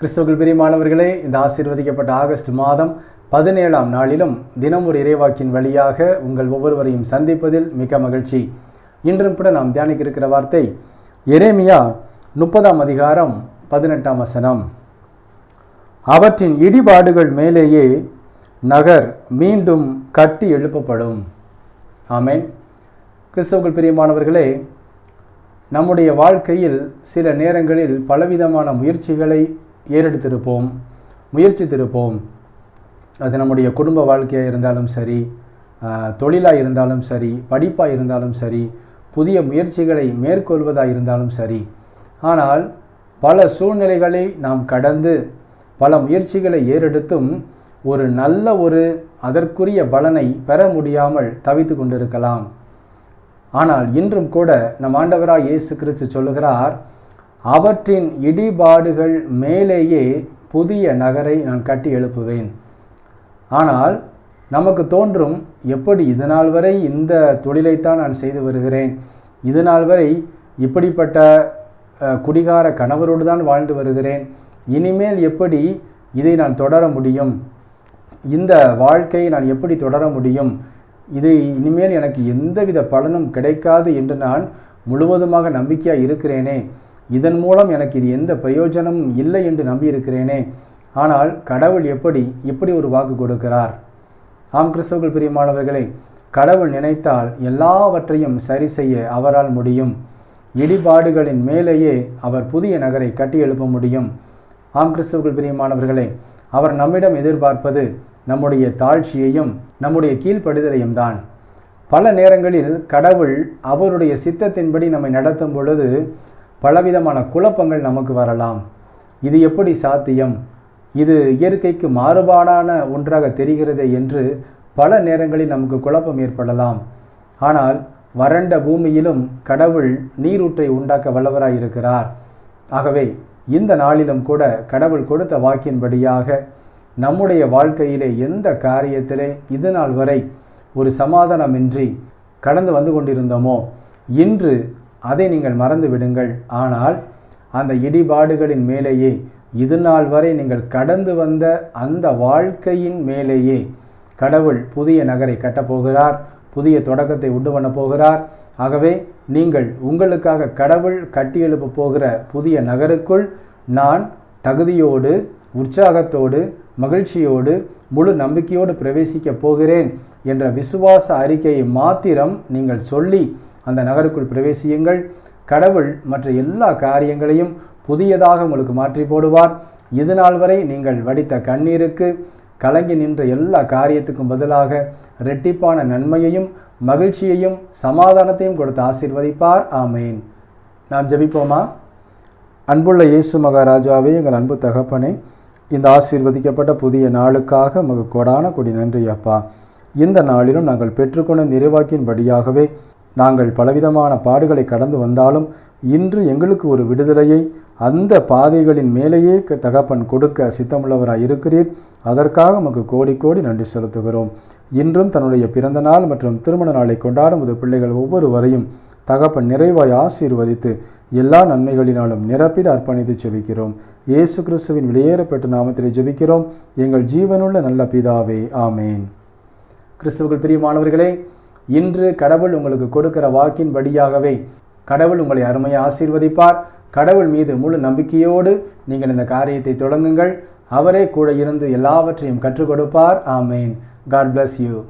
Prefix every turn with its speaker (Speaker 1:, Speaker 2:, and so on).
Speaker 1: கிறிஸ்தவர்கள் பிரியமானவர்களே இந்த ஆசீர்வதிக்கப்பட்ட ஆகஸ்ட் மாதம் பதினேழாம் நாளிலும் தினம் ஒரு இறைவாக்கின் வழியாக உங்கள் ஒவ்வொருவரையும் சந்திப்பதில் மிக மகிழ்ச்சி. இன்றும் கூட நாம் தியானிக்க இருக்கிற வார்த்தை எரேமியா முப்பதாம் அதிகாரம் பதினெட்டாம் வசனம். அவற்றின் இடிபாடுகள் மேலேயே நகர் மீண்டும் கட்டி எழுப்பப்படும். ஆமென். கிறிஸ்தவர்கள் பிரியமானவர்களே நம்முடைய வாழ்க்கையில் சில நேரங்களில் பலவிதமான முயற்சிகளை ஏறெடுத்திருப்போம் முயற்சித்திருப்போம். அது நம்முடைய குடும்ப வாழ்க்கையாக இருந்தாலும் சரி தொழிலாக இருந்தாலும் சரி படிப்பாக இருந்தாலும் சரி புதிய முயற்சிகளை மேற்கொள்வதாக இருந்தாலும் சரி. ஆனால் பல சூழ்நிலைகளை நாம் கடந்து பல முயற்சிகளை ஏறெடுத்தும் ஒரு நல்ல ஒரு அதற்குரிய பலனை பெற முடியாமல் தவித்து கொண்டிருக்கலாம். ஆனால் இன்றும் கூட நம் ஆண்டவராக இயேசு கிறிஸ்து சொல்லுகிறார் அவற்றின் இடிபாடுகள் மேலேயே புதிய நகரை நான் கட்டி எழுப்புவேன். ஆனால் நமக்கு தோன்றும் எப்படி இது நாள் வரை இந்த தொழிலைத்தான் நான் செய்து வருகிறேன். இது நாள் வரை இப்படிப்பட்ட குடிகார கணவரோடு தான் வாழ்ந்து வருகிறேன். இனிமேல் எப்படி இதை நான் தொடர முடியும்? இந்த வாழ்க்கையை நான் எப்படி தொடர முடியும்? இது இனிமேல் எனக்கு எந்தவித பலனும் கிடைக்காது என்று நான் முழுவதுமாக நம்பிக்கையாக இருக்கிறேனே. இதன் மூலம் எனக்கு இது எந்த பிரயோஜனமும் இல்லை என்று நம்பியிருக்கிறேனே. ஆனால் கடவுள் எப்படி இப்படி ஒரு வாக்கு கொடுக்கிறார்? ஆம் கிறிஸ்தவர்கள் பிரியமானவர்களே கடவுள் நினைத்தால் எல்லாவற்றையும் சரி செய்ய அவரால் முடியும். இடிபாடுகளின் மேலேயே அவர் புதிய நகரை கட்டி எழுப்ப முடியும். ஆம் கிறிஸ்தவர்கள் பிரியமானவர்களே அவர் நம்மிடம் எதிர்பார்ப்பது நம்முடைய தாழ்ச்சியையும் நம்முடைய கீழ்ப்படுதலையும் தான். பல நேரங்களில் கடவுள் அவருடைய சித்தத்தின்படி நம்மை நடத்தும் பொழுது பலவிதமான குழப்பங்கள் நமக்கு வரலாம். இது எப்படி சாத்தியம்? இது இயற்கைக்கு மாறுபாடான ஒன்றாக தெரிகிறது என்று பல நேரங்களில் நமக்கு குழப்பம் ஏற்படலாம். ஆனால் வறண்ட பூமியிலும் கடவுள் நீரூற்றை உண்டாக்க வல்லவராய் இருக்கிறார். ஆகவே இந்த நாளிலும் கூட கடவுள் கொடுத்த வாக்கின்படியாக நம்முடைய வாழ்க்கையிலே எந்த காரியத்திலே இது நாள் வரை ஒரு சமாதானமின்றி கடந்து வந்து கொண்டிருந்தோமோ? இன்று அதை நீங்கள் மறந்து விடுங்கள். ஆனால் அந்த இடிபாடுகளின் மேலேயே இது நாள் வரை நீங்கள் கடந்து வந்த அந்த வாழ்க்கையின் மேலேயே கடவுள் புதிய நகரை கட்டப்போகிறார் புதிய தொடக்கத்தை உண்டு பண்ண போகிறார். ஆகவே நீங்கள் உங்களுக்காக கடவுள் கட்டியெழுப்ப போகிற புதிய நகருக்குள் நான் தகுதியோடு உற்சாகத்தோடு மகிழ்ச்சியோடு முழு நம்பிக்கையோடு பிரவேசிக்க போகிறேன் என்ற விசுவாச அறிக்கையை மாத்திரம் நீங்கள் சொல்லி அந்த நகருக்குள் பிரவேசியுங்கள். கடவுள் மற்ற எல்லா காரியங்களையும் புதியதாக உங்களுக்கு மாற்றி போடுவார். இது நாள் வரை நீங்கள் வடித்த கண்ணீருக்கு கலங்கி நின்ற எல்லா காரியத்துக்கும் பதிலாக ரெட்டிப்பான நன்மையையும் மகிழ்ச்சியையும் சமாதானத்தையும் கொடுத்து ஆசீர்வதிப்பார். ஆமேன். நாம் ஜபிப்போமா? அன்புள்ள இயேசு மகாராஜாவே எங்கள் அன்பு தகப்பனே இந்த ஆசீர்வதிக்கப்பட்ட புதிய நாளுக்காக நமக்கு கொடான கொடி நன்றி அப்பா இந்த நாளிலும் நாங்கள் பெற்றுக்கொண்ட நிறைவாக்கின்படியாகவே நாங்கள் பலவிதமான பாடுகளை கடந்து வந்தாலும் இன்று எங்களுக்கு ஒரு விடுதலையை அந்த பாதைகளின் மேலேயே தகப்பன் கொடுக்க சித்தமுள்ளவராய் இருக்கிறீர். அதற்காக நமக்கு கோடி கோடி நன்றி செலுத்துகிறோம். இன்றும் தன்னுடைய பிறந்த நாள் மற்றும் திருமண நாளை கொண்டாடும் ஒரு பிள்ளைகள் ஒவ்வொருவரையும் தகப்பன் நிறைவாய் ஆசீர்வதித்து எல்லா நன்மைகளினாலும் நிரப்பிட அர்ப்பணித்து ஜெபிக்கிறோம். இயேசு கிறிஸ்துவின் வெளியேறப்பட்ட நாமத்திலே ஜெபிக்கிறோம். எங்கள் ஜீவனுள்ள நல்ல பிதாவே ஆமேன். கிறிஸ்துவுக்குள் பிரியமானவர்களே இன்று கடவுள் உங்களுக்கு கொடுக்கிற வாக்கின் படியாகவே கடவுள் உங்களை அருமையை ஆசீர்வதிப்பார். கடவுள் மீது முழு நம்பிக்கையோடு நீங்கள் இந்த காரியத்தை தொடங்குங்கள். அவரே கூட இருந்து எல்லாவற்றையும் கற்றுக் கொடுப்பார். ஆமேன். God bless you